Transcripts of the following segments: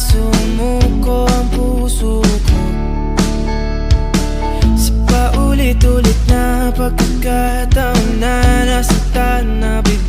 sumuko puso ko. Sa paulit-ulit na pagkakataon na nasaktan na bigla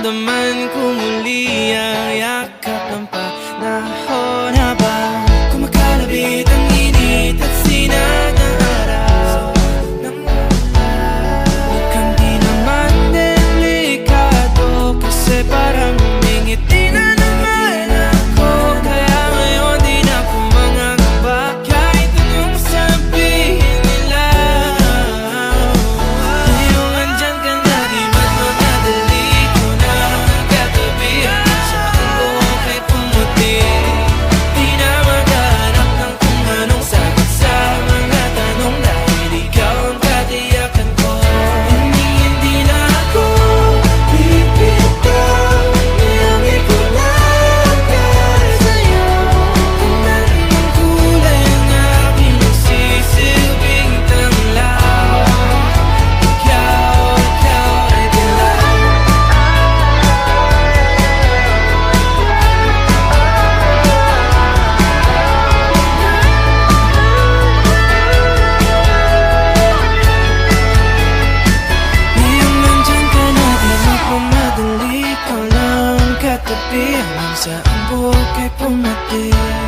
naramdaman ko muli ang saan po ako'y pumating